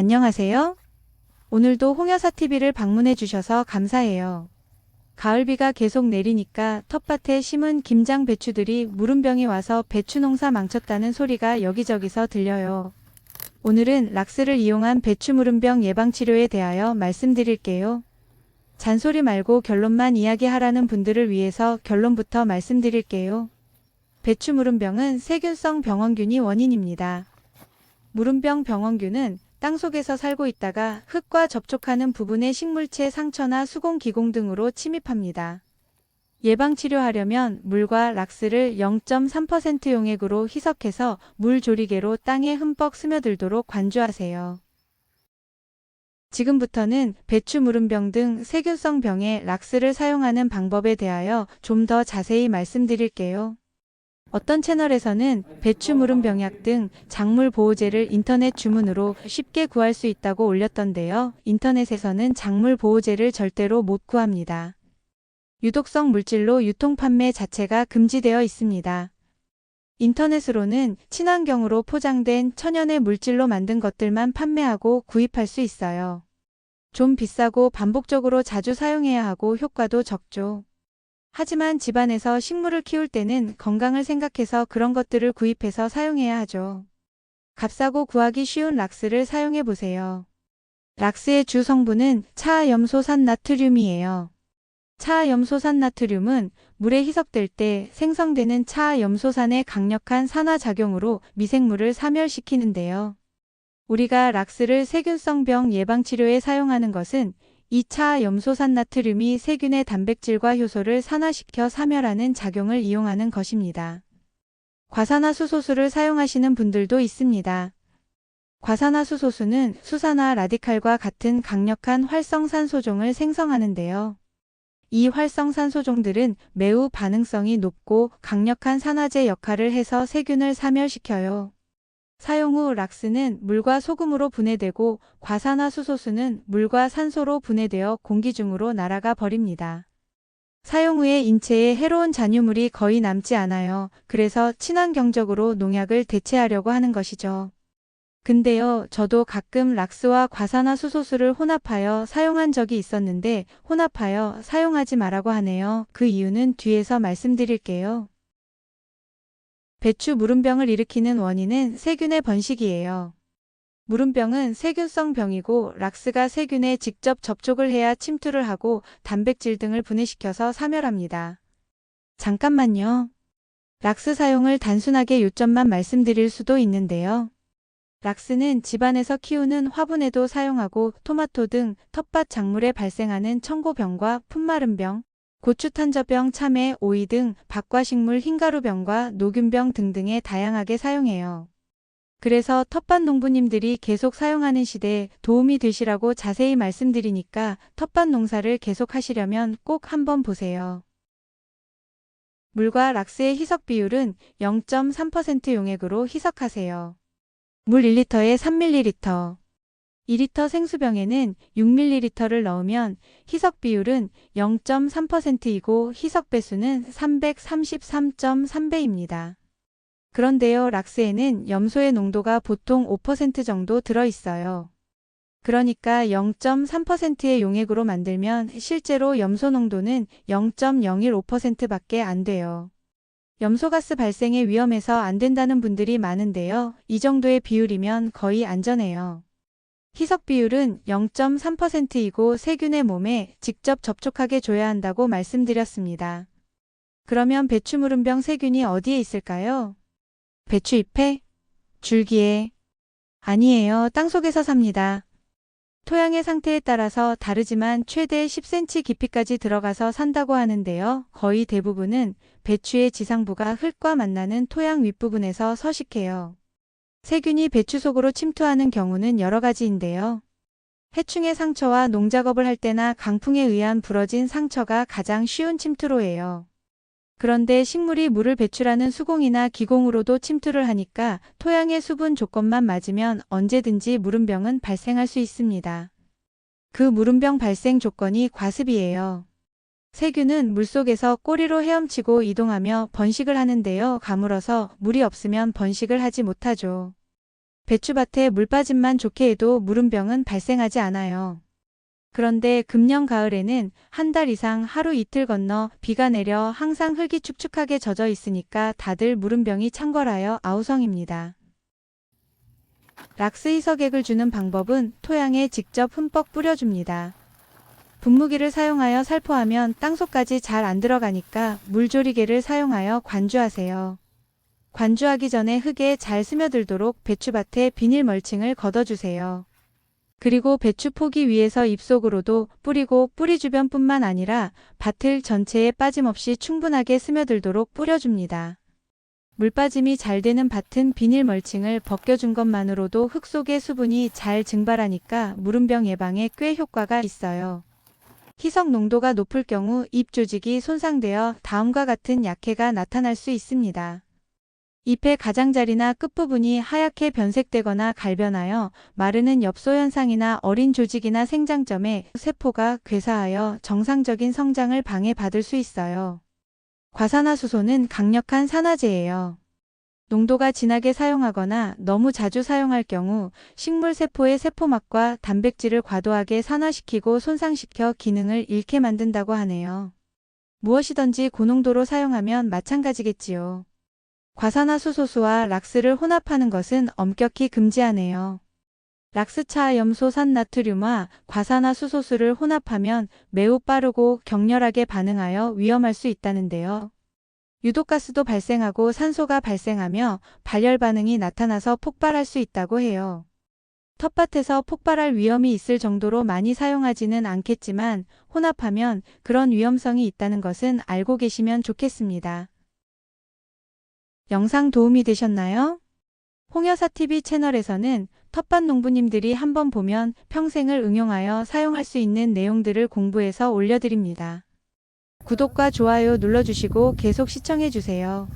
안녕하세요. 오늘도 홍여사TV를 방문해 주셔서 감사해요. 가을비가 계속 내리니까 텃밭에 심은 김장 배추들이 무름병이 와서 배추 농사 망쳤다는 소리가 여기저기서 들려요. 오늘은 락스를 이용한 배추 무름병 예방 치료에 대하여 말씀드릴게요. 잔소리 말고 결론만 이야기하라는 분들을 위해서 결론부터 말씀드릴게요. 배추 무름병은 세균성 병원균이 원인입니다. 무름병 병원균은 땅속에서 살고 있다가 흙과 접촉하는 부분의 식물체 상처나 수공 기공 등으로 침입합니다. 예방 치료하려면 물과 락스를 0.3% 용액으로 희석해서 물 조리개로 땅에 흠뻑 스며들도록 관주하세요. 지금부터는 배추 무름병 등 세균성 병에 락스를 사용하는 방법에 대하여 좀 더 자세히 말씀드릴게요. 어떤 채널에서는 배추 무름 병약 등 작물 보호제를 인터넷 주문으로 쉽게 구할 수 있다고 올렸던데요. 인터넷에서는 작물 보호제를 절대로 못 구합니다. 유독성 물질로 유통 판매 자체가 금지되어 있습니다. 인터넷으로는 친환경으로 포장된 천연의 물질로 만든 것들만 판매하고 구입할 수 있어요. 좀 비싸고 반복적으로 자주 사용해야 하고 효과도 적죠. 하지만 집안에서 식물을 키울 때는 건강을 생각해서 그런 것들을 구입해서 사용해야 하죠. 값싸고 구하기 쉬운 락스를 사용해 보세요. 락스의 주 성분은 차염소산 나트륨이에요. 차염소산 나트륨은 물에 희석될 때 생성되는 차염소산의 강력한 산화작용으로 미생물을 사멸시키는데요. 우리가 락스를 세균성 병 예방 치료에 사용하는 것은 2차 염소산 나트륨이 세균의 단백질과 효소를 산화시켜 사멸하는 작용을 이용하는 것입니다. 과산화수소수를 사용하시는 분들도 있습니다. 과산화수소수는 수산화 라디칼과 같은 강력한 활성산소종을 생성하는데요. 이 활성산소종들은 매우 반응성이 높고 강력한 산화제 역할을 해서 세균을 사멸시켜요. 사용 후 락스는 물과 소금으로 분해되고 과산화수소수는 물과 산소로 분해되어 공기 중으로 날아가 버립니다. 사용 후에 인체에 해로운 잔유물이 거의 남지 않아요. 그래서 친환경적으로 농약을 대체하려고 하는 것이죠. 근데요, 저도 가끔 락스와 과산화수소수를 혼합하여 사용한 적이 있었는데 혼합하여 사용하지 말라고 하네요. 그 이유는 뒤에서 말씀드릴게요. 배추 무름병을 일으키는 원인은 세균의 번식이에요. 무름병은 세균성 병이고 락스가 세균에 직접 접촉을 해야 침투를 하고 단백질 등을 분해시켜서 사멸합니다. 잠깐만요. 락스 사용을 단순하게 요점만 말씀드릴 수도 있는데요. 락스는 집안에서 키우는 화분에도 사용하고 토마토 등 텃밭 작물에 발생하는 청고병과 품마름병, 고추 탄저병, 참외, 오이 등 박과식물 흰가루병과 노균병 등등에 다양하게 사용해요. 그래서 텃밭 농부님들이 계속 사용하는 시대에 도움이 되시라고 자세히 말씀드리니까 텃밭 농사를 계속 하시려면 꼭 한번 보세요. 물과 락스의 희석 비율은 0.3% 용액으로 희석하세요. 물 1리터에 3ml, 2리터 생수병에는 6ml를 넣으면 희석 비율은 0.3%이고 희석 배수는 333.3배입니다. 그런데요, 락스에는 염소의 농도가 보통 5% 정도 들어 있어요. 그러니까 0.3%의 용액으로 만들면 실제로 염소 농도는 0.015%밖에 안 돼요. 염소가스 발생의 위험에서 안 된다는 분들이 많은데요. 이 정도의 비율이면 거의 안전해요. 희석 비율은 0.3%이고 세균의 몸에 직접 접촉하게 줘야 한다고 말씀드렸습니다. 그러면 배추 무름병 세균이 어디에 있을까요? 배추 잎에? 줄기에? 아니에요. 땅속에서 삽니다. 토양의 상태에 따라서 다르지만 최대 10cm 깊이까지 들어가서 산다고 하는데요. 거의 대부분은 배추의 지상부가 흙과 만나는 토양 윗부분에서 서식해요. 세균이 배추 속으로 침투하는 경우는 여러 가지인데요. 해충의 상처와 농작업을 할 때나 강풍에 의한 부러진 상처가 가장 쉬운 침투로예요. 그런데 식물이 물을 배출하는 수공이나 기공으로도 침투를 하니까 토양의 수분 조건만 맞으면 언제든지 무름병은 발생할 수 있습니다. 그 무름병 발생 조건이 과습이에요. 세균은 물속에서 꼬리로 헤엄치고 이동하며 번식을 하는데요. 가물어서 물이 없으면 번식을 하지 못하죠. 배추밭에 물 빠짐만 좋게 해도 무름병은 발생하지 않아요. 그런데 금년 가을에는 한 달 이상 하루 이틀 건너 비가 내려 항상 흙이 축축하게 젖어 있으니까 다들 무름병이 창궐하여 아우성입니다. 락스 희석액을 주는 방법은 토양에 직접 흠뻑 뿌려줍니다. 분무기를 사용하여 살포하면 땅속까지 잘 안 들어가니까 물조리개를 사용하여 관주하세요. 관주하기 전에 흙에 잘 스며들도록 배추밭에 비닐 멀칭을 걷어주세요. 그리고 배추 포기 위에서 잎속으로도 뿌리고 뿌리 주변뿐만 아니라 밭을 전체에 빠짐없이 충분하게 스며들도록 뿌려줍니다. 물 빠짐이 잘 되는 밭은 비닐 멀칭을 벗겨준 것만으로도 흙 속의 수분이 잘 증발하니까 무름병 예방에 꽤 효과가 있어요. 희석 농도가 높을 경우 잎 조직이 손상되어 다음과 같은 약해가 나타날 수 있습니다. 잎의 가장자리나 끝부분이 하얗게 변색되거나 갈변하여 마르는 엽소 현상이나 어린 조직이나 생장점에 세포가 괴사하여 정상적인 성장을 방해받을 수 있어요. 과산화수소는 강력한 산화제예요. 농도가 진하게 사용하거나 너무 자주 사용할 경우 식물 세포의 세포막과 단백질을 과도하게 산화시키고 손상시켜 기능을 잃게 만든다고 하네요. 무엇이든지 고농도로 사용하면 마찬가지겠지요. 과산화수소수와 락스를 혼합하는 것은 엄격히 금지하네요. 락스차 염소 산 나트륨과 과산화수소수를 혼합하면 매우 빠르고 격렬하게 반응하여 위험할 수 있다는데요. 유독가스도 발생하고 산소가 발생하며 발열 반응이 나타나서 폭발할 수 있다고 해요. 텃밭에서 폭발할 위험이 있을 정도로 많이 사용하지는 않겠지만 혼합하면 그런 위험성이 있다는 것은 알고 계시면 좋겠습니다. 영상 도움이 되셨나요? 홍여사TV 채널에서는 텃밭 농부님들이 한번 보면 평생을 응용하여 사용할 수 있는 내용들을 공부해서 올려드립니다. 구독과 좋아요 눌러주시고 계속 시청해주세요.